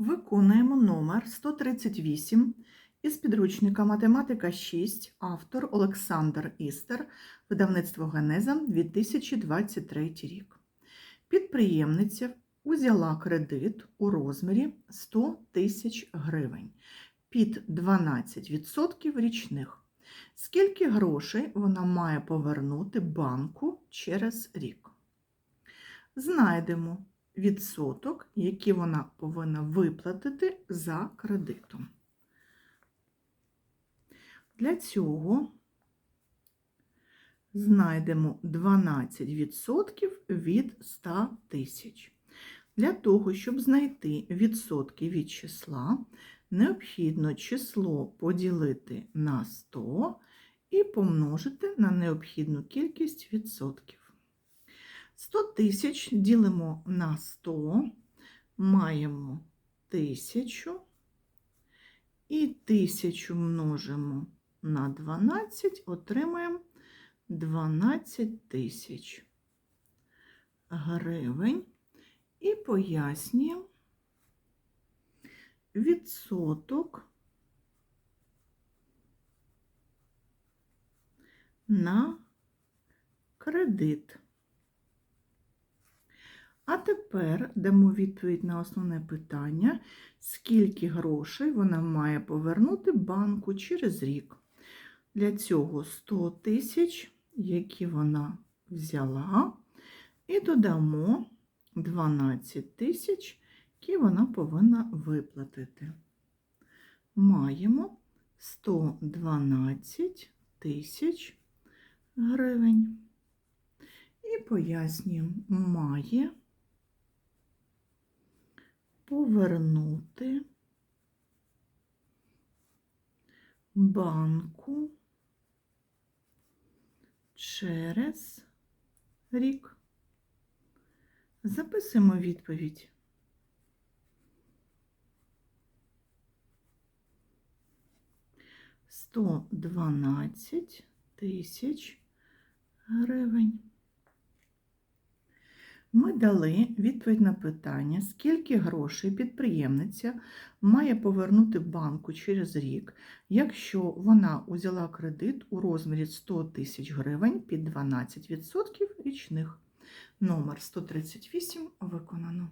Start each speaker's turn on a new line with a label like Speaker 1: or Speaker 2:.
Speaker 1: Виконуємо номер 138 із підручника Математика 6, автор Олександр Істер, видавництво Генеза 2023 рік. Підприємниця узяла кредит у розмірі 100 тисяч гривень під 12% річних. Скільки грошей вона має повернути банку через рік? Знайдемо відсоток, який вона повинна виплатити за кредитом. Для цього знайдемо 12% від 100 тисяч. Для того, щоб знайти відсотки від числа, необхідно число поділити на 100 і помножити на необхідну кількість відсотків. 100 тисяч ділимо на 100, маємо 1000 і 1000 множимо на 12, отримаємо 12 тисяч гривень і пояснюємо відсоток на кредит. Тепер дамо відповідь на основне питання, скільки грошей вона має повернути банку через рік. Для цього 100 тисяч, які вона взяла, і додамо 12 тисяч, які вона повинна виплатити. Маємо 112 тисяч гривень. І пояснюємо, має повернути банку через рік. Записуємо відповідь. Сто дванадцять тисяч гривень. Ми дали відповідь на питання, скільки грошей підприємниця має повернути банку через рік, якщо вона узяла кредит у розмірі 100 тисяч гривень під 12% річних. Номер 138 виконано.